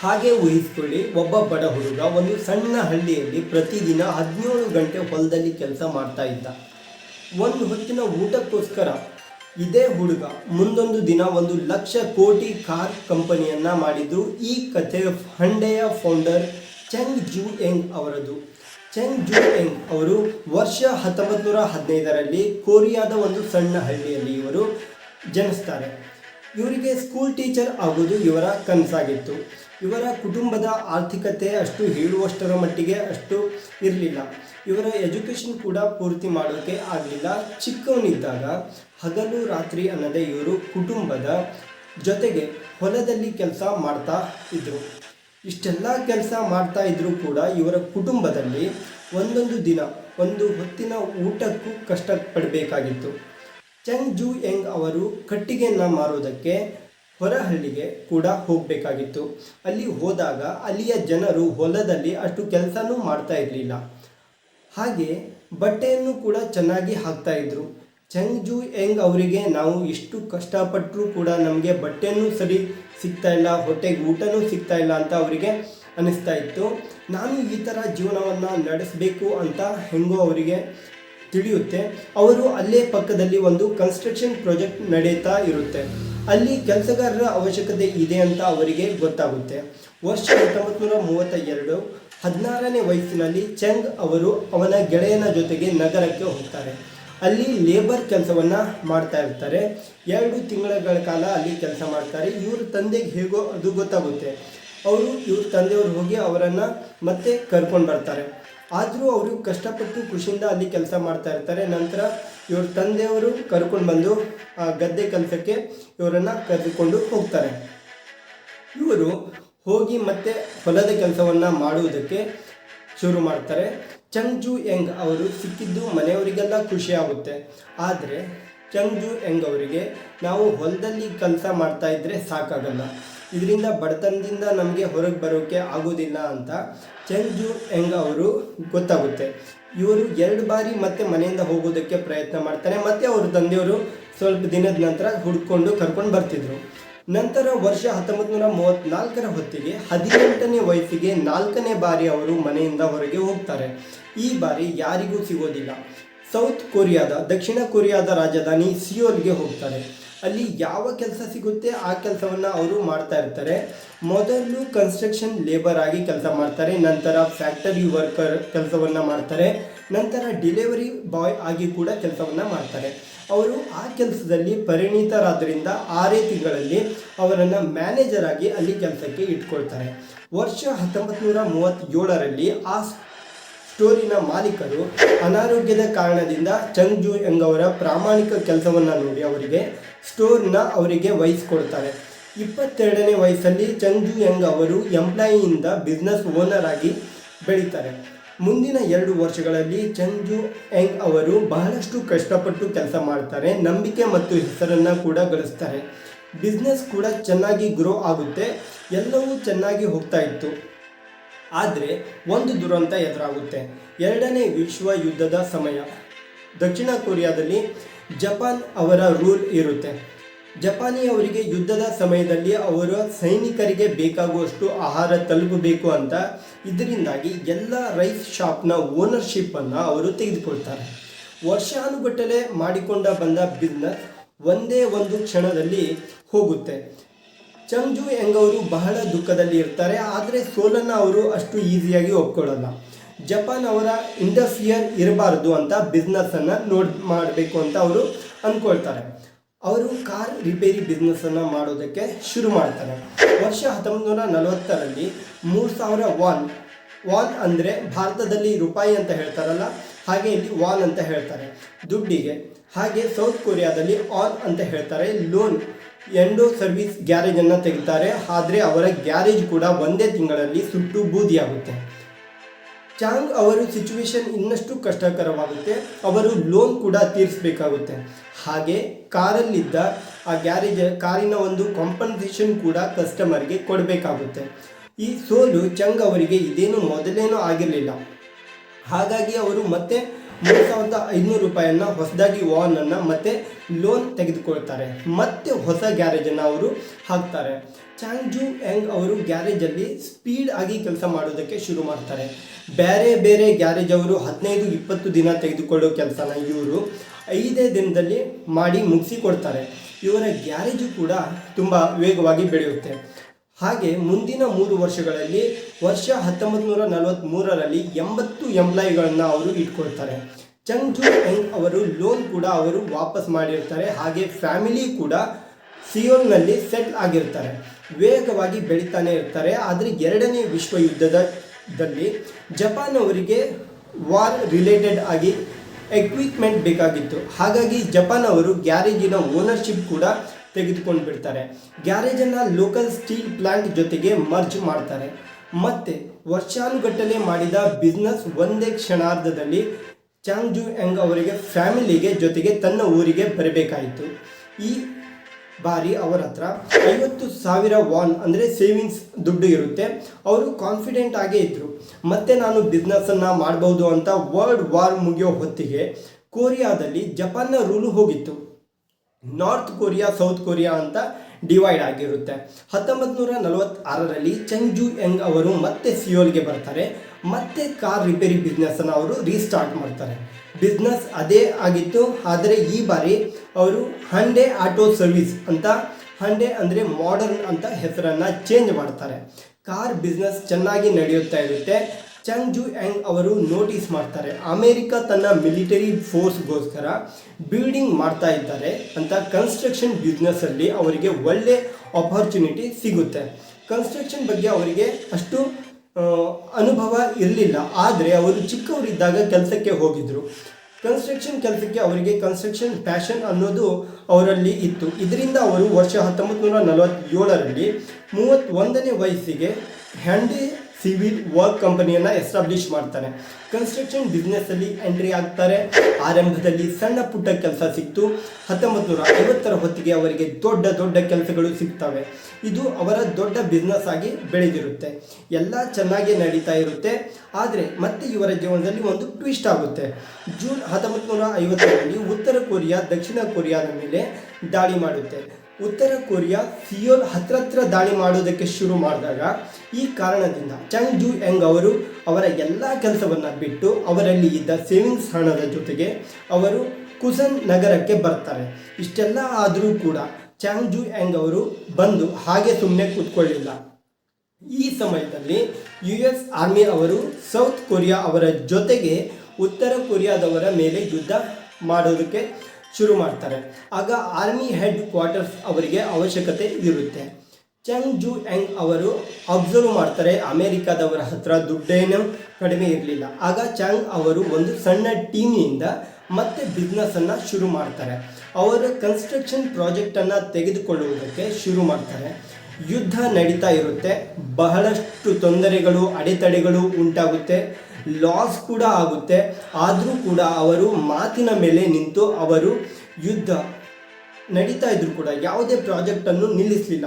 ಹಾಗೆ ಊಹಿಸಿಕೊಳ್ಳಿ, ಒಬ್ಬ ಬಡ ಹುಡುಗ ಒಂದು ಸಣ್ಣ ಹಳ್ಳಿಯಲ್ಲಿ ಪ್ರತಿದಿನ ಹದಿನೇಳು ಗಂಟೆ ಹೊಲದಲ್ಲಿ ಕೆಲಸ ಮಾಡ್ತಾ ಇದ್ದ. ಒಂದು ಹೊತ್ತಿನ ಊಟಕ್ಕೋಸ್ಕರ ಇದೇ ಹುಡುಗ ಮುಂದೊಂದು ದಿನ ಒಂದು ಲಕ್ಷ ಕೋಟಿ ಕಾರ್ ಕಂಪನಿಯನ್ನ ಮಾಡಿದ್ದು. ಈ ಕಥೆ ಹಂಡೆಯ ಫೌಂಡರ್ ಚೆಂಗ್ ಜೂ ಎಂಗ್ ಅವರದು. ಚೆಂಗ್ ಜೂ ಎಂಗ್ ಅವರು ವರ್ಷ ಹತ್ತೊಂಬತ್ತು ನೂರ ಹದಿನೈದರಲ್ಲಿ ಕೊರಿಯಾದ ಒಂದು ಸಣ್ಣ ಹಳ್ಳಿಯಲ್ಲಿ ಇವರು ಜನಿಸ್ತಾರೆ. ಇವರಿಗೆ ಸ್ಕೂಲ್ ಟೀಚರ್ ಆಗೋದು ಇವರ ಕನಸಾಗಿತ್ತು. ಇವರ ಕುಟುಂಬದ ಆರ್ಥಿಕತೆ ಅಷ್ಟು ಹೇಳುವಷ್ಟರ ಮಟ್ಟಿಗೆ ಅಷ್ಟು ಇರಲಿಲ್ಲ. ಇವರ ಎಜುಕೇಷನ್ ಕೂಡ ಪೂರ್ತಿ ಮಾಡೋಕ್ಕೆ ಆಗಲಿಲ್ಲ. ಚಿಕ್ಕವನಿದ್ದಾಗ ಹಗಲು ರಾತ್ರಿ ಅನ್ನದೇ ಇವರು ಕುಟುಂಬದ ಜೊತೆಗೆ ಹೊಲದಲ್ಲಿ ಕೆಲಸ ಮಾಡ್ತಾ ಇದ್ದರು ಇಷ್ಟೆಲ್ಲ ಕೆಲಸ ಮಾಡ್ತಾ ಇದ್ದರೂ ಕೂಡ ಇವರ ಕುಟುಂಬದಲ್ಲಿ ಒಂದೊಂದು ದಿನ, ಒಂದು ಹೊತ್ತಿನ ಊಟಕ್ಕೂ ಕಷ್ಟಪಡಬೇಕಾಗಿತ್ತು. ಚೆಂಗ್ ಜೂ ಎಂಗ್ ಅವರು ಕಟ್ಟಿಗೆಯನ್ನು ಮಾರೋದಕ್ಕೆ ಹೊರಹಳ್ಳಿಗೆ ಕೂಡ ಹೋಗಬೇಕಾಗಿತ್ತು. ಅಲ್ಲಿ ಹೋದಾಗ ಅಲ್ಲಿಯ ಜನರು ಹೊಲದಲ್ಲಿ ಅಷ್ಟು ಕೆಲಸನೂ ಮಾಡ್ತಾ ಇರಲಿಲ್ಲ. ಹಾಗೆ ಬಟ್ಟೆಯನ್ನು ಕೂಡ ಚೆನ್ನಾಗಿ ಹಾಕ್ತಾ ಇದ್ರು. ಚಂಗ್ಜು ಎಂಗ್ ಅವರಿಗೆ ನಾವು ಎಷ್ಟು ಕಷ್ಟಪಟ್ಟರೂ ಕೂಡ ನಮಗೆ ಬಟ್ಟೆನೂ ಸರಿ ಸಿಗ್ತಾ ಇಲ್ಲ, ಹೊಟ್ಟೆಗೆ ಊಟನೂ ಸಿಗ್ತಾ ಇಲ್ಲ ಅಂತ ಅವರಿಗೆ ಅನ್ನಿಸ್ತಾ ಇತ್ತು. ನಾನು ಈ ಥರ ಜೀವನವನ್ನು ನಡೆಸಬೇಕು ಅಂತ ಹೆಂಗೋ ಅವರಿಗೆ ತಿಳಿಯುತ್ತೆ. ಅವರು ಅಲ್ಲೇ ಪಕ್ಕದಲ್ಲಿ ಒಂದು ಕನ್ಸ್ಟ್ರಕ್ಷನ್ ಪ್ರಾಜೆಕ್ಟ್ ನಡೀತಾ ಇರುತ್ತೆ. ಅಲ್ಲಿ ಕೆಲಸಗಾರರ ಅವಶ್ಯಕತೆ ಇದೆ ಅಂತ ಅವರಿಗೆ ಗೊತ್ತಾಗುತ್ತೆ. ವರ್ಷ ಹತ್ತೊಂಬತ್ತು ನೂರ ಮೂವತ್ತ ಎರಡು ಹದಿನಾರನೇ ವಯಸ್ಸಿನಲ್ಲಿ ಚೆಂಗ್ ಅವರು ಅವನ ಗೆಳೆಯನ ಜೊತೆಗೆ ನಗರಕ್ಕೆ ಹೋಗ್ತಾರೆ. ಅಲ್ಲಿ ಲೇಬರ್ ಕೆಲಸವನ್ನು ಮಾಡ್ತಾ ಇರ್ತಾರೆ. ಎರಡು ತಿಂಗಳ ಕಾಲ ಅಲ್ಲಿ ಕೆಲಸ ಮಾಡ್ತಾರೆ. ಇವ್ರ ತಂದೆಗೆ ಹೇಗೋ ಅದು ಗೊತ್ತಾಗುತ್ತೆ. ಅವರು ಇವ್ರ ತಂದೆಯವರು ಹೋಗಿ ಅವರನ್ನು ಮತ್ತೆ ಕರ್ಕೊಂಡು ಬರ್ತಾರೆ. ಆದರೂ ಅವರು ಕಷ್ಟಪಟ್ಟು ಖುಷಿಯಿಂದ ಅಲ್ಲಿ ಕೆಲಸ ಮಾಡ್ತಾ ಇರ್ತಾರೆ. ನಂತರ ಇವ್ರ ತಂದೆಯವರು ಕರ್ಕೊಂಡು ಬಂದು, ಆ, ಗದ್ದೆ ಕೆಲಸಕ್ಕೆ ಇವರನ್ನು ಕರೆದುಕೊಂಡು ಹೋಗ್ತಾರೆ. ಇವರು ಹೋಗಿ ಮತ್ತೆ ಹೊಲದ ಕೆಲಸವನ್ನು ಮಾಡುವುದಕ್ಕೆ ಶುರು ಮಾಡ್ತಾರೆ. ಚಂಗ್ಜು ಎಂಗ್ ಅವರು ಸಿಕ್ಕಿದ್ದು ಮನೆಯವರಿಗೆಲ್ಲ ಖುಷಿ ಆಗುತ್ತೆ. ಆದರೆ ಚಂಗ್ಜು ಎಂಗ್ ಅವರಿಗೆ ನಾವು ಹೊಲದಲ್ಲಿ ಕೆಲಸ ಮಾಡ್ತಾ ಇದ್ದರೆ ಸಾಕಾಗಲ್ಲ. ಇದರಿಂದ ಬಡತನದಿಂದ ನಮಗೆ ಹೊರಗೆ ಬರೋಕ್ಕೆ ಆಗೋದಿಲ್ಲ ಅಂತ ಚಂಗ್ಜು ಎಂಗ್ ಅವರು ಗೊತ್ತಾಗುತ್ತೆ. ಇವರು ಎರಡು ಬಾರಿ ಮತ್ತೆ ಮನೆಯಿಂದ ಹೋಗೋದಕ್ಕೆ ಪ್ರಯತ್ನ ಮಾಡ್ತಾರೆ. ಮತ್ತೆ ಅವ್ರ ತಂದೆಯವರು ಸ್ವಲ್ಪ ದಿನದ ನಂತರ ಹುಡ್ಕೊಂಡು ಕರ್ಕೊಂಡು ಬರ್ತಿದ್ರು. ನಂತರ ವರ್ಷ ಹತ್ತೊಂಬತ್ತು ನೂರ ಮೂವತ್ತ್ನಾಲ್ಕರ ಹೊತ್ತಿಗೆ ಹದಿನೆಂಟನೇ ವಯಸ್ಸಿಗೆ ನಾಲ್ಕನೇ ಬಾರಿ ಅವರು ಮನೆಯಿಂದ ಹೊರಗೆ ಹೋಗ್ತಾರೆ. ಈ ಬಾರಿ ಯಾರಿಗೂ ಸಿಗೋದಿಲ್ಲ. ಸೌತ್ ಕೊರಿಯಾದ, ದಕ್ಷಿಣ ಕೊರಿಯಾದ ರಾಜಧಾನಿ ಸಿಯೋಲ್ಗೆ ಹೋಗ್ತಾರೆ. ಅಲ್ಲಿ ಯಾವ ಕೆಲಸ ಸಿಗುತ್ತೆ, ಆ ಕೆಲಸವನ್ನು ಅವರು ಮಾಡ್ತಾ ಇರ್ತಾರೆ. ಮೊದಲು ಕನ್ಸ್ಟ್ರಕ್ಷನ್ ಲೇಬರ್ ಆಗಿ ಕೆಲಸ ಮಾಡ್ತಾರೆ, ನಂತರ ಫ್ಯಾಕ್ಟರಿ ವರ್ಕರ್ ಕೆಲಸವನ್ನು ಮಾಡ್ತಾರೆ, ನಂತರ ಡಿಲಿವರಿ ಬಾಯ್ ಆಗಿ ಕೂಡ ಕೆಲಸವನ್ನು ಮಾಡ್ತಾರೆ. ಅವರು ಆ ಕೆಲಸದಲ್ಲಿ ಪರಿಣಿತರಾದ್ದರಿಂದ ಆರೇ ತಿಂಗಳಲ್ಲಿ ಅವರನ್ನು ಮ್ಯಾನೇಜರ್ ಆಗಿ ಅಲ್ಲಿ ಕೆಲಸಕ್ಕೆ ಇಟ್ಕೊಳ್ತಾರೆ. ವರ್ಷ ಹತ್ತೊಂಬತ್ತು ನೂರ ಮೂವತ್ತೇಳರಲ್ಲಿ ಆ ಸ್ಟೋರಿನ ಮಾಲೀಕರು ಅನಾರೋಗ್ಯದ ಕಾರಣದಿಂದ ಚಂಗ್ ಜೂ ಎಂಗ್ ಎಂಗವರ ಪ್ರಾಮಾಣಿಕ ಕೆಲಸವನ್ನು ನೋಡಿ ಅವರಿಗೆ ಸ್ಟೋರ್ನ ಅವರಿಗೆ ವಹಿಸ್ಕೊಡ್ತಾರೆ ಇಪ್ಪತ್ತೆರಡನೇ ವಯಸ್ಸಲ್ಲಿ ಚಂಗ್ಜು ಯಂಗ್ ಅವರು ಎಂಪ್ಲಾಯಿಯಿಂದ ಬಿಸ್ನೆಸ್ ಓನರ್ ಆಗಿ ಬೆಳೀತಾರೆ. ಮುಂದಿನ ಎರಡು ವರ್ಷಗಳಲ್ಲಿ ಚಂಗ್ಜು ಯಂಗ್ ಅವರು ಬಹಳಷ್ಟು ಕಷ್ಟಪಟ್ಟು ಕೆಲಸ ಮಾಡ್ತಾರೆ, ನಂಬಿಕೆ ಮತ್ತು ಹೆಸರನ್ನು ಕೂಡ ಗಳಿಸ್ತಾರೆ. ಬಿಸ್ನೆಸ್ ಕೂಡ ಚೆನ್ನಾಗಿ ಗ್ರೋ ಆಗುತ್ತೆ, ಎಲ್ಲವೂ ಚೆನ್ನಾಗಿ ಹೋಗ್ತಾ ಇತ್ತು. ಆದರೆ ಒಂದು ದುರಂತ ಎದುರಾಗುತ್ತೆ. ಎರಡನೇ ವಿಶ್ವ ಯುದ್ಧದ ಸಮಯ. ದಕ್ಷಿಣ ಕೊರಿಯಾದಲ್ಲಿ ಜಪಾನ್ ಅವರ ರೂಲ್ ಇರುತ್ತೆ. ಜಪಾನಿಯವರಿಗೆ ಯುದ್ಧದ ಸಮಯದಲ್ಲಿ ಅವರ ಸೈನಿಕರಿಗೆ ಬೇಕಾಗುವಷ್ಟು ಆಹಾರ ತಲುಪಬೇಕು ಅಂತ ಇದರಿಂದಾಗಿ ಎಲ್ಲ ರೈಸ್ ಶಾಪ್ನ ಓನರ್ಶಿಪ್ಪನ್ನು ಅವರು ತೆಗೆದುಕೊಳ್ತಾರೆ. ವರ್ಷಾನುಗಟ್ಟಲೆ ಮಾಡಿಕೊಂಡ ಬಂದ ಬಿಸ್ನೆಸ್ ಒಂದೇ ಒಂದು ಕ್ಷಣದಲ್ಲಿ ಹೋಗುತ್ತೆ. ಚಂಗ್ಜು ಎಂಗವರು ಬಹಳ ದುಃಖದಲ್ಲಿ ಇರ್ತಾರೆ ಆದರೆ ಸೋಲನ್ನು ಅವರು ಅಷ್ಟು ಈಸಿಯಾಗಿ ಒಪ್ಕೊಳ್ಳಲ್ಲ. ಜಪಾನ್ ಅವರ ಇಂಟರ್ಫಿಯರ್ ಇರಬಾರ್ದು ಅಂತ ಬಿಸ್ನೆಸ್ಸನ್ನು ನೋಡ್ ಮಾಡಬೇಕು ಅಂತ ಅವರು ಅಂದ್ಕೊಳ್ತಾರೆ ಅವರು ಕಾರ್ ರಿಪೇರಿ ಬಿಸ್ನೆಸ್ಸನ್ನು ಮಾಡೋದಕ್ಕೆ ಶುರು ಮಾಡ್ತಾರೆ. ವರ್ಷ ಹತ್ತೊಂಬತ್ತು ನೂರ ನಲವತ್ತರಲ್ಲಿ ಮೂರು ಸಾವಿರ ವಾನ್ ವಾನ್ ಅಂದರೆ ಭಾರತದಲ್ಲಿ ರೂಪಾಯಿ ಅಂತ ಹೇಳ್ತಾರಲ್ಲ, ಹಾಗೆ ಇಲ್ಲಿ ವಾನ್ ಅಂತ ಹೇಳ್ತಾರೆ. ದುಡ್ಡಿಗೆ, ಹಾಗೆ ಸೌತ್ ಕೊರಿಯಾದಲ್ಲಿ ಆನ್ ಅಂತ ಹೇಳ್ತಾರೆ. ಲೋನ್ ಎಂಡೋ ಸರ್ವಿಸ್ ಗ್ಯಾರೇಜನ್ನು ತೆಗಿತಾರೆ. ಆದರೆ ಅವರ ಗ್ಯಾರೇಜ್ ಕೂಡ ಒಂದೇ ತಿಂಗಳಲ್ಲಿ ಸುಟ್ಟು ಬೂದಿಯಾಗುತ್ತೆ. ಚಾಂಗ್ ಅವರ ಸಿಚುವೇಶನ್ ಇನ್ನಷ್ಟು ಕಷ್ಟಕರವಾಗುತ್ತೆ. ಅವರು ಲೋನ್ ಕೂಡ ತೀರಿಸಬೇಕಾಗುತ್ತೆ. ಹಾಗೆ ಕಾರಲ್ಲಿದ್ದ ಆ ಗ್ಯಾರೇಜ್, ಕಾರಿನ ಒಂದು ಕಾಂಪನ್ಸೇಷನ್ ಕೂಡ ಕಸ್ಟಮರ್ಗೆ ಕೊಡಬೇಕಾಗುತ್ತೆ. ಈ ಸೋಲು ಚಂಗ್ ಅವರಿಗೆ ಇದೇನು ಮೊದಲೇನೂ ಆಗಿರಲಿಲ್ಲ. ಹಾಗಾಗಿ ಅವರು ಮತ್ತೆ ಮೂರು ಸಾವಿರದ ಐನೂರು ರೂಪಾಯಿಯನ್ನು ಹೊಸದಾಗಿ ವಾನನ್ನು ಮತ್ತೆ ಲೋನ್ ತೆಗೆದುಕೊಳ್ತಾರೆ. ಮತ್ತೆ ಹೊಸ ಗ್ಯಾರೇಜನ್ನು ಅವರು ಹಾಕ್ತಾರೆ. ಚಾಂಗ್ ಜೂ ಯಂಗ್ ಅವರು ಗ್ಯಾರೇಜಲ್ಲಿ ಸ್ಪೀಡ್ ಆಗಿ ಕೆಲಸ ಮಾಡೋದಕ್ಕೆ ಶುರು ಮಾಡ್ತಾರೆ. ಬೇರೆ ಬೇರೆ ಗ್ಯಾರೇಜ್ ಅವರು ಹದಿನೈದು, ಇಪ್ಪತ್ತು ದಿನ ತೆಗೆದುಕೊಳ್ಳೋ ಕೆಲಸನ ಇವರು ಐದೇ ದಿನದಲ್ಲಿ ಮಾಡಿ ಮುಗಿಸಿ ಕೊಡ್ತಾರೆ. ಇವರ ಗ್ಯಾರೇಜು ಕೂಡ ತುಂಬ ವೇಗವಾಗಿ ಬೆಳೆಯುತ್ತೆ. ಹಾಗೆ ಮುಂದಿನ ಮೂರು ವರ್ಷಗಳಲ್ಲಿ ವರ್ಷ ಹತ್ತೊಂಬತ್ತು ನೂರ ನಲವತ್ತ್ಮೂರರಲ್ಲಿ ಎಂಬತ್ತು ಎಂಪ್ಲಾಯಿಗಳನ್ನು ಅವರು ಇಟ್ಕೊಳ್ತಾರೆ. ಚಂಗ್ ಜೂ ಯಂಗ್ ಅವರು ಲೋನ್ ಕೂಡ ಅವರು ವಾಪಸ್ ಮಾಡಿರ್ತಾರೆ. ಹಾಗೆ ಫ್ಯಾಮಿಲಿ ಕೂಡ ಸಿಯೋಲ್ನಲ್ಲಿ ಸೆಟ್ಲ್ ಆಗಿರ್ತಾರೆ. ವೇಗವಾಗಿ ಬೆಳೀತಾನೆ ಇರ್ತಾರೆ. ಆದರೆ ಎರಡನೇ ವಿಶ್ವ ಯುದ್ಧದಲ್ಲಿ ಜಪಾನ್ ಅವರಿಗೆ ವಾರ್ ರಿಲೇಟೆಡ್ ಆಗಿ ಎಕ್ವಿಪ್ಮೆಂಟ್ ಬೇಕಾಗಿತ್ತು. ಹಾಗಾಗಿ ಜಪಾನ್ ಅವರು ಗ್ಯಾರೇಜಿನ ಓನರ್ಶಿಪ್ ಕೂಡ ತೆಗೆದುಕೊಂಡು ಬಿಡ್ತಾರೆ ಗ್ಯಾರೇಜನ್ನು ಲೋಕಲ್ ಸ್ಟೀಲ್ ಪ್ಲಾಂಟ್ ಜೊತೆಗೆ ಮರ್ಜ್ ಮಾಡ್ತಾರೆ. ಮತ್ತೆ ವರ್ಷಾನುಗಟ್ಟಲೆ ಮಾಡಿದ ಬಿಸ್ನೆಸ್ ಒಂದೇ ಕ್ಷಣಾರ್ಧದಲ್ಲಿ ಚಾಂಗ್ ಜು ಎಂಗ್ ಅವರಿಗೆ ಫ್ಯಾಮಿಲಿಗೆ ಜೊತೆಗೆ ತನ್ನ ಊರಿಗೆ ಬರಬೇಕಾಯಿತು. ಈ ಬಾರಿ ಅವರ ಹತ್ರ. ಐವತ್ತು ಸಾವಿರ ವಾನ್ ಅಂದರೆ ಸೇವಿಂಗ್ಸ್ ದುಡ್ಡು ಇರುತ್ತೆ. ಅವರು ಕಾನ್ಫಿಡೆಂಟ್ ಆಗೇ ಇದ್ದರು ಮತ್ತೆ ನಾನು ಬಿಸ್ನೆಸ್ಸನ್ನು ಮಾಡ್ಬೋದು ಅಂತ ವರ್ಲ್ಡ್ ವಾರ್ ಮುಗಿಯೋ ಹೊತ್ತಿಗೆ ಕೊರಿಯಾದಲ್ಲಿ ಜಪಾನ್ನ ರೂಲು ಹೋಗಿತ್ತು. ನಾರ್ತ್ ಕೊರಿಯಾ ಸೌತ್ ಕೊರಿಯಾ ಅಂತ ಡಿವೈಡ್ ಆಗಿರುತ್ತೆ. ಹತ್ತೊಂಬತ್ತು ನೂರ ನಲವತ್ತಾರರಲ್ಲಿ ಚಂಗ್ಜು ಯಂಗ್ ಅವರು ಮತ್ತೆ ಸಿಯೋಲ್ಗೆ ಬರ್ತಾರೆ. ಮತ್ತೆ ಕಾರ್ ರಿಪೇರಿ ಬಿಸ್ನೆಸ್ಸನ್ನು ಅವರು ರೀಸ್ಟಾರ್ಟ್ ಮಾಡ್ತಾರೆ. ಬಿಸ್ನೆಸ್ ಅದೇ ಆಗಿತ್ತು. ಆದರೆ ಈ ಬಾರಿ ಅವರು ಹಂಡೆ ಆಟೋ ಸರ್ವಿಸ್ ಅಂತ ಹಂಡೆ ಅಂದರೆ ಮಾಡರ್ನ್ ಅಂತ ಹೆಸರನ್ನು ಚೇಂಜ್ ಮಾಡ್ತಾರೆ. ಕಾರ್ ಬಿಸ್ನೆಸ್ ಚೆನ್ನಾಗಿ ನಡೆಯುತ್ತಾ ಇರುತ್ತೆ. ಚಂಗ್ ಜು ಯಂಗ್ ಅವರು ನೋಟಿಸ್ ಮಾಡ್ತಾರೆ. ಅಮೇರಿಕ ತನ್ನ ಮಿಲಿಟರಿ ಫೋರ್ಸ್ಗೋಸ್ಕರ ಬಿಲ್ಡಿಂಗ್ ಮಾಡ್ತಾ ಇದ್ದಾರೆ ಅಂತ ಕನ್ಸ್ಟ್ರಕ್ಷನ್ ಬಿಸ್ನೆಸ್ಸಲ್ಲಿ ಅವರಿಗೆ ಒಳ್ಳೆ ಆಪರ್ಚುನಿಟಿ ಸಿಗುತ್ತೆ. ಕನ್ಸ್ಟ್ರಕ್ಷನ್ ಬಗ್ಗೆ ಅವರಿಗೆ ಅಷ್ಟು ಅನುಭವ ಇರಲಿಲ್ಲ. ಆದರೆ ಅವರು ಚಿಕ್ಕವರಿದ್ದಾಗ ಕೆಲಸಕ್ಕೆ ಹೋಗಿದ್ದರು ಕನ್ಸ್ಟ್ರಕ್ಷನ್ ಕೆಲಸಕ್ಕೆ ಅವರಿಗೆ ಕನ್ಸ್ಟ್ರಕ್ಷನ್ ಪ್ಯಾಷನ್ ಅನ್ನೋದು ಅವರಲ್ಲಿ ಇತ್ತು. ಇದರಿಂದ ಅವರು ವರ್ಷ ಹತ್ತೊಂಬತ್ತು ನೂರ ನಲವತ್ತೇಳರಲ್ಲಿ ಮೂವತ್ತೊಂದನೇ ವಯಸ್ಸಿಗೆ ಹ್ಯಾಂಡಿ ಸಿವಿಲ್ ವರ್ಕ್ ಕಂಪನಿಯನ್ನು ಎಸ್ಟಾಬ್ಲಿಷ್ ಮಾಡ್ತಾರೆ ಕನ್ಸ್ಟ್ರಕ್ಷನ್ ಬಿಸ್ನೆಸ್ಸಲ್ಲಿ ಎಂಟ್ರಿ ಆಗ್ತಾರೆ. ಆರಂಭದಲ್ಲಿ ಸಣ್ಣ ಪುಟ್ಟ ಕೆಲಸ ಸಿಕ್ತು. ಹತ್ತೊಂಬತ್ತು ನೂರ ಐವತ್ತರ ಹೊತ್ತಿಗೆ ಅವರಿಗೆ ದೊಡ್ಡ ದೊಡ್ಡ ಕೆಲಸಗಳು ಸಿಗ್ತವೆ. ಇದು ಅವರ ದೊಡ್ಡ ಬಿಸ್ನೆಸ್ ಆಗಿ ಬೆಳೆದಿರುತ್ತೆ. ಎಲ್ಲ ಚೆನ್ನಾಗಿ ನಡೀತಾ ಇರುತ್ತೆ. ಆದರೆ ಮತ್ತೆ ಇವರ ಜೀವನದಲ್ಲಿ ಒಂದು ಟ್ವಿಸ್ಟ್ ಆಗುತ್ತೆ. ಜೂನ್ ಹತ್ತೊಂಬತ್ತು ನೂರ ಐವತ್ತರಲ್ಲಿ ಉತ್ತರ ಕೊರಿಯಾ, ದಕ್ಷಿಣ ಕೊರಿಯಾದ ಮೇಲೆ ದಾಳಿ ಮಾಡುತ್ತೆ. ಉತ್ತರ ಕೊರಿಯಾ ಸಿಯೋಲ್ ಹತ್ರತ್ರ ದಾಳಿ ಮಾಡೋದಕ್ಕೆ ಶುರು ಮಾಡಿದಾಗ ಈ ಕಾರಣದಿಂದ ಚಂಗ್ ಜು ಯಂಗ್ ಅವರು ಅವರ ಎಲ್ಲ ಕೆಲಸವನ್ನು ಬಿಟ್ಟು ಅವರಲ್ಲಿ ಇದ್ದ ಸೇವಿಂಗ್ಸ್ ಹಣದ ಜೊತೆಗೆ ಅವರು ಕುಸನ್ ನಗರಕ್ಕೆ ಬರ್ತಾರೆ. ಇಷ್ಟೆಲ್ಲ ಆದರೂ ಕೂಡ ಚಾಂಗ್ ಜು ಯಂಗ್ ಅವರು ಬಂದು ಹಾಗೆ ಸುಮ್ಮನೆ ಕೂತ್ಕೊಳ್ಳಿಲ್ಲ. ಈ ಸಮಯದಲ್ಲಿ ಯು ಎಸ್ ಆರ್ಮಿ ಅವರು ಸೌತ್ ಕೊರಿಯಾ ಅವರ ಜೊತೆಗೆ ಉತ್ತರ ಕೊರಿಯಾದವರ ಮೇಲೆ ಯುದ್ಧ ಮಾಡೋದಕ್ಕೆ ಶುರು ಮಾಡ್ತಾರೆ. ಆಗ ಆರ್ಮಿ ಹೆಡ್ ಕ್ವಾರ್ಟರ್ಸ್ ಅವರಿಗೆ ಅವಶ್ಯಕತೆ ಇರುತ್ತೆ. ಚಂಗ್ ಜು ಯಂಗ್ ಅವರು ಅಬ್ಸರ್ವ್ ಮಾಡ್ತಾರೆ ಅಮೇರಿಕಾದವರ ಹತ್ರ ದುಡ್ಡೇನು ಕಡಿಮೆ ಇರಲಿಲ್ಲ. ಆಗ ಚಾಂಗ್ ಅವರು ಒಂದು ಸಣ್ಣ ಟೀಮಿನಿಂದ ಮತ್ತೆ ಬಿಸ್ನೆಸ್ಸನ್ನು ಶುರು ಮಾಡ್ತಾರೆ. ಅವರು ಕನ್ಸ್ಟ್ರಕ್ಷನ್ ಪ್ರಾಜೆಕ್ಟನ್ನು ತೆಗೆದುಕೊಳ್ಳುವುದಕ್ಕೆ ಶುರು ಮಾಡ್ತಾರೆ. ಯುದ್ಧ ನಡೀತಾ ಇರುತ್ತೆ. ಬಹಳಷ್ಟು ತೊಂದರೆಗಳು, ಅಡೆತಡೆಗಳು ಉಂಟಾಗುತ್ತೆ. ಲಾಸ್ ಕೂಡ ಆಗುತ್ತೆ. ಆದರೂ ಕೂಡ ಅವರು ಮಾತಿನ ಮೇಲೆ ನಿಂತು ಅವರು ಯುದ್ಧ ನಡೀತಾ ಇದ್ರು ಕೂಡ ಯಾವುದೇ ಪ್ರಾಜೆಕ್ಟನ್ನು ನಿಲ್ಲಿಸಲಿಲ್ಲ.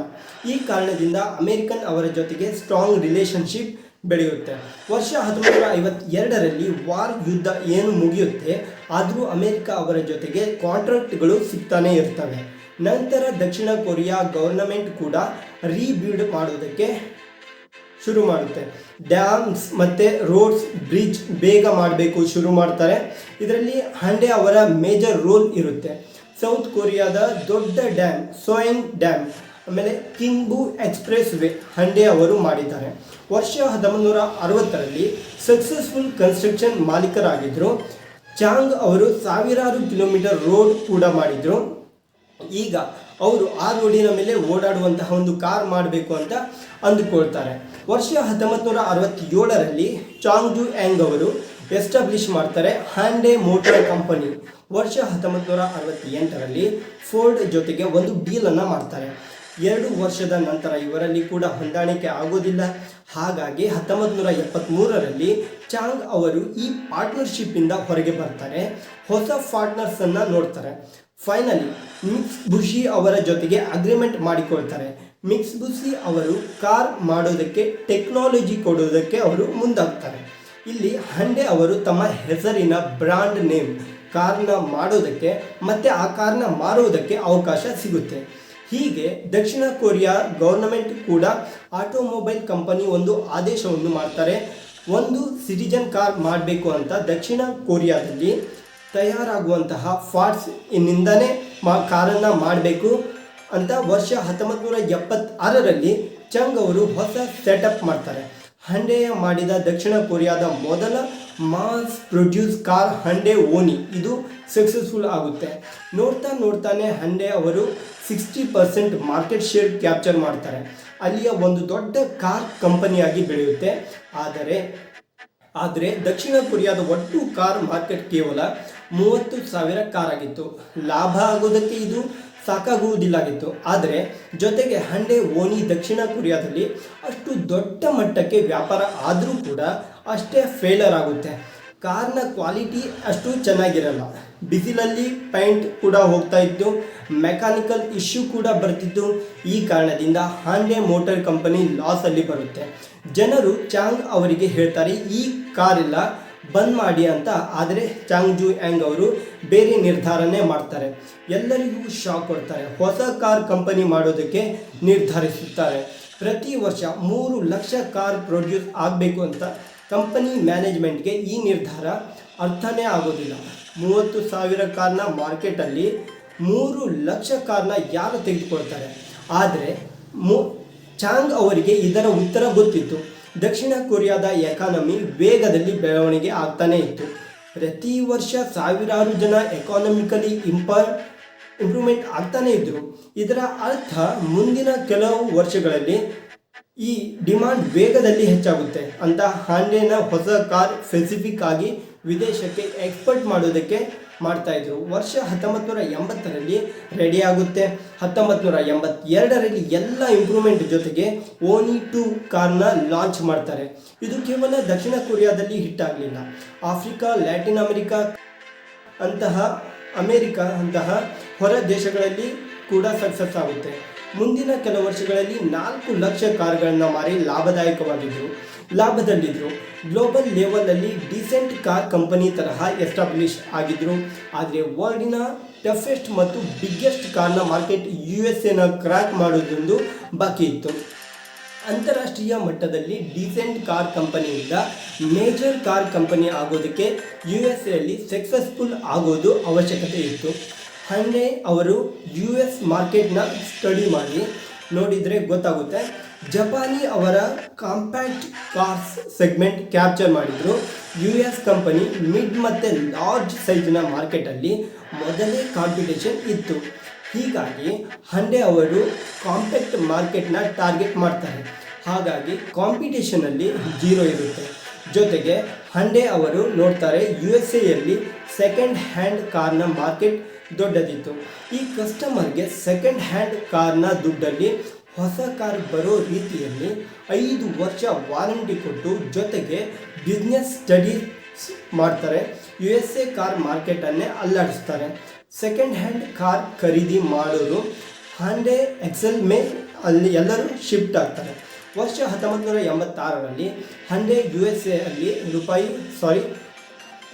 ಈ ಕಾರಣದಿಂದ ಅಮೇರಿಕನ್ ಅವರ ಜೊತೆಗೆ ಸ್ಟ್ರಾಂಗ್ ರಿಲೇಷನ್ಶಿಪ್ ಬೆಳೆಯುತ್ತೆ. ವರ್ಷ ಹತ್ತೊಂಬತ್ತು ನೂರ ಐವತ್ತೆರಡರಲ್ಲಿ ವಾರ್ ಯುದ್ಧ ಏನು ಮುಗಿಯುತ್ತೆ, ಆದರೂ ಅಮೇರಿಕ ಅವರ ಜೊತೆಗೆ ಕಾಂಟ್ರಾಕ್ಟ್ಗಳು ಸಿಗ್ತಾನೇ ಇರ್ತವೆ. ನಂತರ ದಕ್ಷಿಣ ಕೊರಿಯಾ ಗವರ್ನಮೆಂಟ್ ಕೂಡ ರೀಬಿಲ್ಡ್ ಮಾಡೋದಕ್ಕೆ ಶುರು ಮಾಡುತ್ತೆ. ಡ್ಯಾಮ್ಸ್ ಮತ್ತು ರೋಡ್ಸ್ ಬ್ರಿಡ್ಜ್ ಬೇಗ ಮಾಡಬೇಕು ಶುರು ಮಾಡ್ತಾರೆ. ಇದರಲ್ಲಿ ಹಂಡೆ ಅವರ ಮೇಜರ್ ರೋಲ್ ಇರುತ್ತೆ. ಸೌತ್ ಕೊರಿಯಾದ ದೊಡ್ಡ ಡ್ಯಾಮ್ ಸೋಯಿಂಗ್ ಡ್ಯಾಮ್ ಆಮೇಲೆ ಕಿಂಗ್ಬು ಎಕ್ಸ್ಪ್ರೆಸ್ ವೇ ಹಂಡೆ ಅವರು ಮಾಡಿದ್ದಾರೆ. ವರ್ಷ ಹದಿಮೂರ ಅರವತ್ತರಲ್ಲಿ ಸಕ್ಸಸ್ಫುಲ್ ಕನ್ಸ್ಟ್ರಕ್ಷನ್ ಮಾಲೀಕರಾಗಿದ್ದರು ಚಾಂಗ್ ಅವರು ಸಾವಿರಾರು ಕಿಲೋಮೀಟರ್ ರೋಡ್ ಕೂಡ ಮಾಡಿದರು. ಈಗ ಅವರು ಆ ರೋಡಿನ ಮೇಲೆ ಓಡಾಡುವಂತಹ ಒಂದು ಕಾರ್ ಮಾಡಬೇಕು ಅಂತ ಅಂದುಕೊಳ್ತಾರೆ. ವರ್ಷ ಹತ್ತೊಂಬತ್ತು ನೂರ ಅರವತ್ತೇಳರಲ್ಲಿ ಚಾಂಗ್ಜು ಯಾಂಗ್ ಅವರು ಎಸ್ಟಾಬ್ಲಿಷ್ ಮಾಡ್ತಾರೆ ಹ್ಯಾಂಡೆ ಮೋಟರ್ ಕಂಪನಿ. ವರ್ಷ ಹತ್ತೊಂಬತ್ತು ನೂರ ಅರವತ್ತೆಂಟರಲ್ಲಿ ಫೋರ್ಡ್ ಜೊತೆಗೆ ಒಂದು ಡೀಲನ್ನು ಮಾಡ್ತಾರೆ. ಎರಡು ವರ್ಷದ ನಂತರ ಇವರಲ್ಲಿ ಕೂಡ ಹೊಂದಾಣಿಕೆ ಆಗೋದಿಲ್ಲ. ಹಾಗಾಗಿ ಹತ್ತೊಂಬತ್ತು ನೂರ ಎಪ್ಪತ್ತ್ಮೂರರಲ್ಲಿ ಚಾಂಗ್ ಅವರು ಈ ಪಾರ್ಟ್ನರ್ಶಿಪ್ಪಿಂದ ಹೊರಗೆ ಬರ್ತಾರೆ. ಹೊಸ ಪಾರ್ಟ್ನರ್ಸನ್ನು ನೋಡ್ತಾರೆ. ಫೈನಲಿ ಮಿಕ್ಸ್ ಬುಷಿ ಅವರ ಜೊತೆಗೆ ಅಗ್ರಿಮೆಂಟ್ ಮಾಡಿಕೊಳ್ತಾರೆ. ಮಿಕ್ಸ್ ಬುಷಿ ಅವರು ಕಾರ್ ಮಾಡೋದಕ್ಕೆ ಟೆಕ್ನಾಲಜಿ ಕೊಡೋದಕ್ಕೆ ಅವರು ಮುಂದಾಗ್ತಾರೆ. ಇಲ್ಲಿ ಹಂಡೆ ಅವರು ತಮ್ಮ ಹೆಸರಿನ ಬ್ರ್ಯಾಂಡ್ ನೇಮ್ ಕಾರ್ನ ಮಾಡೋದಕ್ಕೆ ಮತ್ತು ಆ ಕಾರ್ನ ಮಾರುವುದಕ್ಕೆ ಅವಕಾಶ ಸಿಗುತ್ತೆ. ಹೀಗೆ ದಕ್ಷಿಣ ಕೊರಿಯಾ ಗೌರ್ನಮೆಂಟ್ ಕೂಡ ಆಟೋಮೊಬೈಲ್ ಕಂಪನಿ ಒಂದು ಆದೇಶವನ್ನು ಮಾಡ್ತಾರೆ. ಒಂದು ಸಿಟಿಜನ್ ಕಾರ್ ಮಾಡಬೇಕು ಅಂತ ದಕ್ಷಿಣ ಕೊರಿಯಾದಲ್ಲಿ ತಯಾರಾಗುವಂತಹ ಫಾಟ್ಸ್ ಇನ್ನಿಂದನೇ ಮಾ ಕಾರನ್ನು ಮಾಡಬೇಕು ಅಂತ ವರ್ಷ ಹತ್ತೊಂಬತ್ತು ನೂರ ಎಪ್ಪತ್ತಾರರಲ್ಲಿ ಚಂಗ್ ಅವರು ಹೊಸ ಸೆಟಪ್ ಮಾಡ್ತಾರೆ. ಹಂಡೆಯ ಮಾಡಿದ ದಕ್ಷಿಣ ಕೊರಿಯಾದ ಮೊದಲ ಮಾಸ್ ಪ್ರೊಡ್ಯೂಸ್ ಕಾರ್ ಹಂಡೆ ಓನಿ. ಇದು ಸಕ್ಸಸ್ಫುಲ್ ಆಗುತ್ತೆ. ನೋಡ್ತಾ ನೋಡ್ತಾನೆ ಹಂಡೆ ಅವರು sixty percent market share capture ಮಾಡ್ತಾರೆ. ಅಲ್ಲಿಯ ಒಂದು ದೊಡ್ಡ ಕಾರ್ ಕಂಪನಿಯಾಗಿ ಬೆಳೆಯುತ್ತೆ. ಆದರೆ ಆದರೆ ದಕ್ಷಿಣ ಕೊರಿಯಾದ ಒಟ್ಟು ಕಾರ್ ಮಾರ್ಕೆಟ್ ಕೇವಲ ಮೂವತ್ತು ಸಾವಿರ ಕಾರಾಗಿತ್ತು ಲಾಭ ಆಗೋದಕ್ಕೆ ಇದು ಸಾಕಾಗುವುದಿಲ್ಲಾಗಿತ್ತು. ಆದರೆ, ಜೊತೆಗೆ ಹಂಡೆ ಓನಿ ದಕ್ಷಿಣ ಕೊರಿಯಾದಲ್ಲಿ ಅಷ್ಟು ದೊಡ್ಡ ಮಟ್ಟಕ್ಕೆ ವ್ಯಾಪಾರ ಆದರೂ ಕೂಡ ಅಷ್ಟೇ ಫೇಲರ್ ಆಗುತ್ತೆ. ಕಾರ್ನ ಕ್ವಾಲಿಟಿ ಅಷ್ಟು ಚೆನ್ನಾಗಿರಲ್ಲ. ಬಿಸಿಲಲ್ಲಿ ಪೈಂಟ್ ಕೂಡ ಹೋಗ್ತಾ ಇತ್ತು. ಮೆಕ್ಯಾನಿಕಲ್ ಇಶ್ಯೂ ಕೂಡ ಬರ್ತಿತ್ತು. ಈ ಕಾರಣದಿಂದ ಹಾಂಡೆ ಮೋಟರ್ ಕಂಪನಿ ಲಾಸಲ್ಲಿ ಬರುತ್ತೆ. ಜನರು ಚಾಂಗ್ ಅವರಿಗೆ ಹೇಳ್ತಾರೆ, ಈ ಕಾರೆಲ್ಲ ಬಂದ್ ಮಾಡಿ ಅಂತ, ಆದರೆ ಚಾಂಗ್ ಜು ಯಾಂಗ್ ಅವರು ಬೇರೆ ನಿರ್ಧಾರನೇ ಮಾಡ್ತಾರೆ. ಎಲ್ಲರಿಗೂ ಶಾಕ್ ಕೊಡ್ತಾರೆ. ಹೊಸ ಕಾರ್ ಕಂಪನಿ ಮಾಡೋದಕ್ಕೆ ನಿರ್ಧರಿಸುತ್ತಾರೆ. ಪ್ರತಿ ವರ್ಷ ಮೂರು ಲಕ್ಷ ಕಾರ್ ಪ್ರೊಡ್ಯೂಸ್ ಆಗಬೇಕು ಅಂತ ಕಂಪನಿ ಮ್ಯಾನೇಜ್ಮೆಂಟ್ಗೆ ಈ ನಿರ್ಧಾರ ಅರ್ಥನೇ ಆಗೋದಿಲ್ಲ. ಮೂವತ್ತು ಸಾವಿರ ಕಾರ್ನ ಮಾರ್ಕೆಟಲ್ಲಿ ಮೂರು ಲಕ್ಷ ಕಾರ್ನ ಯಾರು ತೆಗೆದುಕೊಳ್ತಾರೆ? ಆದರೆ ಮು, ಚಾಂಗ್ ಅವರಿಗೆ ಇದರ ಉತ್ತರ ಗೊತ್ತಿತ್ತು. ದಕ್ಷಿಣ ಕೊರಿಯಾದ ಎಕಾನಮಿ ವೇಗದಲ್ಲಿ ಬೆಳವಣಿಗೆ ಆಗ್ತಾನೆ ಇತ್ತು. ಪ್ರತಿ ವರ್ಷ ಸಾವಿರಾರು ಜನ ಎಕಾನಮಿಕಲಿ ಇಂಪರ್ ಇಂಪ್ರೂವ್ಮೆಂಟ್ ಆಗ್ತಾನೇ ಇದ್ದರು ಇದರ ಅರ್ಥ ಮುಂದಿನ ಕೆಲವು ವರ್ಷಗಳಲ್ಲಿ ಈ ಡಿಮಾಂಡ್ ವೇಗದಲ್ಲಿ ಹೆಚ್ಚಾಗುತ್ತೆ. ಅಂತ ಹಾಂಡೆನ ಹೊಸ ಕಾರ್ ಸ್ಪೆಸಿಫಿಕ್ ಆಗಿ ವಿದೇಶಕ್ಕೆ ಎಕ್ಸ್ಪೋರ್ಟ್ ಮಾಡೋದಕ್ಕೆ ಮಾಡ್ತಾ ಇದ್ರು ವರ್ಷ ಹತ್ತೊಂಬತ್ತು ನೂರ ಎಂಬತ್ತರಲ್ಲಿ ರೆಡಿ ಆಗುತ್ತೆ. ಹತ್ತೊಂಬತ್ತು ನೂರ ಎಂಬತ್ತೆರಡರಲ್ಲಿ ಎಲ್ಲ ಇಂಪ್ರೂವ್ಮೆಂಟ್ ಜೊತೆಗೆ ಓನಿ ಟು ಕಾರ್ನ ಲಾಂಚ್ ಮಾಡ್ತಾರೆ. ಇದು ಕೇವಲ ದಕ್ಷಿಣ ಕೊರಿಯಾದಲ್ಲಿ ಹಿಟ್ ಆಗಲಿಲ್ಲ. ಆಫ್ರಿಕಾ, ಲ್ಯಾಟಿನ್ ಅಮೆರಿಕಾ ಅಂತಹ ಅಮೇರಿಕಾ ಅಂತಹ ಹೊರ ದೇಶಗಳಲ್ಲಿ ಕೂಡ ಸಕ್ಸಸ್ ಆಗುತ್ತೆ. ಮುಂದಿನ ಕೆಲವು ವರ್ಷಗಳಲ್ಲಿ ನಾಲ್ಕು ಲಕ್ಷ ಕಾರ್ಗಳನ್ನು ಮಾರಿ ಲಾಭದಾಯಕವಾಗಿದ್ದರು ಲಾಭದಲ್ಲಿದ್ದರು ಗ್ಲೋಬಲ್ ಲೆವೆಲಲ್ಲಿ ಡಿಸೆಂಟ್ ಕಾರ್ ಕಂಪನಿ ತರಹ ಎಸ್ಟಾಬ್ಲಿಷ್ ಆಗಿದ್ದರು ಆದರೆ ವರ್ಲ್ಡಿನ ಟಫೆಸ್ಟ್ ಮತ್ತು ಬಿಗ್ಗೆಸ್ಟ್ ಕಾರ್ನ ಮಾರ್ಕೆಟ್ ಯು ಎಸ್ ಎನ ಕ್ರ್ಯಾಕ್ ಮಾಡೋದೊಂದು ಬಾಕಿ ಇತ್ತು. ಅಂತಾರಾಷ್ಟ್ರೀಯ ಮಟ್ಟದಲ್ಲಿ ಡಿಸೆಂಟ್ ಕಾರ್ ಕಂಪನಿಯಿಂದ ಮೇಜರ್ ಕಾರ್ ಕಂಪನಿ ಆಗೋದಕ್ಕೆ ಯು ಎಸ್ ಎಲ್ಲಿ ಸಕ್ಸಸ್ಫುಲ್ ಆಗೋದು ಅವಶ್ಯಕತೆ ಇತ್ತು. ಹಂಡೆ ಅವರು ಯು ಎಸ್ ಮಾರ್ಕೆಟ್ನ ಸ್ಟಡಿ ಮಾಡಿ ನೋಡಿದರೆ ಗೊತ್ತಾಗುತ್ತೆ. ಜಪಾನಿ ಅವರ ಕಾಂಪ್ಯಾಕ್ಟ್ ಕಾರ್ಸ್ ಸೆಗ್ಮೆಂಟ್ ಕ್ಯಾಪ್ಚರ್ ಮಾಡಿದರು. ಯು ಎಸ್ ಕಂಪನಿ ಮಿಡ್ ಮತ್ತು ಲಾರ್ಜ್ ಸೈಜ್ನ ಮಾರ್ಕೆಟಲ್ಲಿ ಮೊದಲೇ ಕಾಂಪಿಟೇಷನ್ ಇತ್ತು. ಹೀಗಾಗಿ ಹಂಡೆ ಅವರು ಕಾಂಪ್ಯಾಕ್ಟ್ ಮಾರ್ಕೆಟ್ನ ಟಾರ್ಗೆಟ್ ಮಾಡ್ತಾರೆ. ಹಾಗಾಗಿ ಕಾಂಪಿಟೇಷನಲ್ಲಿ ಜೀರೋ ಇರುತ್ತೆ. ಜೊತೆಗೆ ಹಂಡೆ ಅವರು ನೋಡ್ತಾರೆ ಯು ಎಸ್ ಎಯಲ್ಲಿ ಸೆಕೆಂಡ್ ಹ್ಯಾಂಡ್ ಕಾರ್ನ ಮಾರ್ಕೆಟ್ ದೊಡ್ಡದಿತ್ತು. ಈ ಕಸ್ಟಮರ್ಗೆ ಸೆಕೆಂಡ್ ಹ್ಯಾಂಡ್ ಕಾರ್ನ ದುಡ್ಡಲ್ಲಿ ಹೊಸ ಕಾರ್ ಬರೋ ರೀತಿಯಲ್ಲಿ ಐದು ವರ್ಷ ವಾರಂಟಿ ಕೊಟ್ಟು ಜೊತೆಗೆ ಬಿಸ್ನೆಸ್ ಸ್ಟಡೀಸ್ ಮಾಡ್ತಾರೆ. ಯು ಎಸ್ ಎ ಕಾರ್ ಮಾರ್ಕೆಟನ್ನೇ ಅಲ್ಲಾಡಿಸ್ತಾರೆ. ಸೆಕೆಂಡ್ ಹ್ಯಾಂಡ್ ಕಾರ್ ಖರೀದಿ ಮಾಡೋರು ಹಾಂಡೆ ಎಕ್ಸೆಲ್ ಮೇ ಅಲ್ಲಿ ಎಲ್ಲರೂ ಶಿಫ್ಟ್ ಆಗ್ತಾರೆ. ವರ್ಷ ಹತ್ತೊಂಬತ್ತು ನೂರ ಎಂಬತ್ತಾರರಲ್ಲಿ ಹಂಡೆ ಯು ಎಸ್ ಎ ಅಲ್ಲಿ ರೂಪಾಯಿ ಸಾರಿ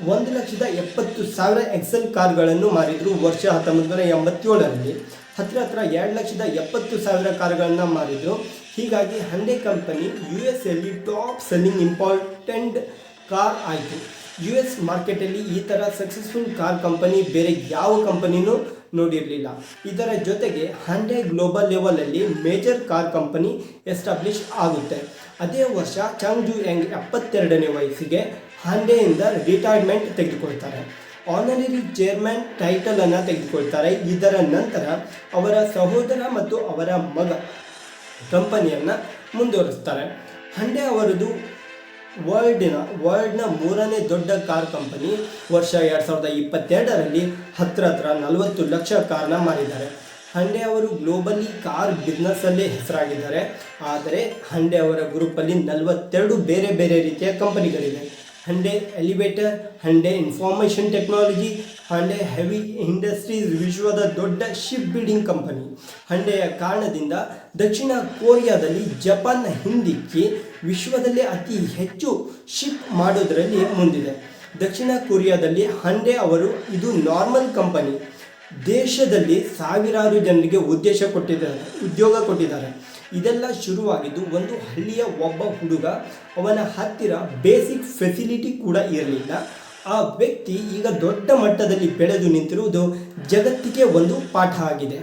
ಒಂದು ಲಕ್ಷದ ಎಪ್ಪತ್ತು ಸಾವಿರ ಎಕ್ಸೆಲ್ ಕಾರ್ಗಳನ್ನು ಮಾರಿದ್ರು ವರ್ಷ ಹತ್ತೊಂಬತ್ತು ನೂರ ಎಂಬತ್ತೇಳರಲ್ಲಿ. ಹತ್ತಿರ ಹತ್ರ ಎರಡು ಲಕ್ಷದ ಎಪ್ಪತ್ತು ಸಾವಿರ ಕಾರ್ಗಳನ್ನು ಮಾರಿದ್ರು. ಹೀಗಾಗಿ ಹಂಡೆ ಕಂಪನಿ ಯು ಎಸ್ ಎಲ್ಲಿ ಟಾಪ್ ಸೆಲ್ಲಿಂಗ್ ಇಂಪಾರ್ಟೆಂಟ್ ಕಾರ್ ಆಯಿತು. ಯು ಎಸ್ ಮಾರ್ಕೆಟಲ್ಲಿ ಈ ಥರ ಸಕ್ಸಸ್ಫುಲ್ ಕಾರ್ ಕಂಪನಿ ಬೇರೆ ಯಾವ ಕಂಪನಿನೂ ನೋಡಿರಲಿಲ್ಲ. ಇದರ ಜೊತೆಗೆ ಹಂಡೆ ಗ್ಲೋಬಲ್ ಲೆವೆಲಲ್ಲಿ ಮೇಜರ್ ಕಾರ್ ಕಂಪನಿ ಎಸ್ಟಾಬ್ಲಿಷ್ ಆಗುತ್ತೆ. ಅದೇ ವರ್ಷ ಚಾಂಗ್ ಜು ಯಂಗ್ ಎಪ್ಪತ್ತೆರಡನೇ ವಯಸ್ಸಿಗೆ ಹಂಡೆಯಿಂದ ರಿಟೈರ್ಮೆಂಟ್ ತೆಗೆದುಕೊಳ್ತಾರೆ. ಆನರರಿ ಚೇರ್ಮನ್ ಟೈಟಲ್ ಅನ್ನು ತೆಗೆದುಕೊಳ್ತಾರೆ. ಇದರ ನಂತರ ಅವರ ಸಹೋದರ ಮತ್ತು ಅವರ ಮಗ ಕಂಪನಿಯನ್ನು ಮುಂದುವರಿಸ್ತಾರೆ. ಹಂಡೆ ಅವರದು ವರ್ಲ್ಡಿನ, ವರ್ಲ್ಡ್ನ ಮೂರನೇ ದೊಡ್ಡ ಕಾರ್ ಕಂಪನಿ ವರ್ಷ ಎರಡು ಸಾವಿರದ ಇಪ್ಪತ್ತೆರಡರಲ್ಲಿ ಹತ್ರ ಹತ್ರ ನಲವತ್ತು ಲಕ್ಷ ಕಾರ್ನ ಮಾರಿದ್ದಾರೆ. ಹಂಡೆ ಅವರು ಗ್ಲೋಬಲಿ ಕಾರ್ ಬಿಸ್ನೆಸ್ಸಲ್ಲೇ ಹೆಸರಾಗಿದ್ದಾರೆ. ಆದರೆ ಹಂಡೆ ಅವರ ಗ್ರೂಪಲ್ಲಿ ನಲವತ್ತೆರಡು ಬೇರೆ ಬೇರೆ ರೀತಿಯ ಕಂಪನಿಗಳಿವೆ. Hyundai elevator Hyundai information technology Hyundai heavy industries ವಿಶ್ವದ ದೊಡ್ಡ ಶಿಪ್ ಬಿಲ್ಡಿಂಗ್ ಕಂಪನಿ ಹಂಡೆಯ ಕಾರಣದಿಂದ ದಕ್ಷಿಣ ಕೊರಿಯಾದಲ್ಲಿ ಜಪಾನ್ನ ಹಿಂದಿಕ್ಕಿ ವಿಶ್ವದಲ್ಲೇ ಅತಿ ಹೆಚ್ಚು ಶಿಪ್ ಮಾಡೋದರಲ್ಲಿ ಮುಂದಿದೆ. ದಕ್ಷಿಣ ಕೊರಿಯಾದಲ್ಲಿ ಹಂಡೆ ಅವರು ಇದು ನಾರ್ಮಲ್ ಕಂಪನಿ ದೇಶದಲ್ಲಿ ಸಾವಿರಾರು ಜನರಿಗೆ ಉದ್ದೇಶ ಕೊಟ್ಟಿದ್ದಾರೆ, ಉದ್ಯೋಗ ಕೊಟ್ಟಿದ್ದಾರೆ. ಇದೆಲ್ಲ ಶುರುವಾಗಿದ್ದು ಒಂದು ಹಳ್ಳಿಯ ಒಬ್ಬ ಹುಡುಗ ಅವನ ಹತ್ತಿರ ಬೇಸಿಕ್ ಫೆಸಿಲಿಟಿ ಕೂಡ ಇರಲಿಲ್ಲ. ಆ ವ್ಯಕ್ತಿ ಈಗ ದೊಡ್ಡ ಮಟ್ಟದಲ್ಲಿ ಬೆಳೆದು ನಿಂತಿರುವುದು ಜಗತ್ತಿಗೆ ಒಂದು ಪಾಠ ಆಗಿದೆ.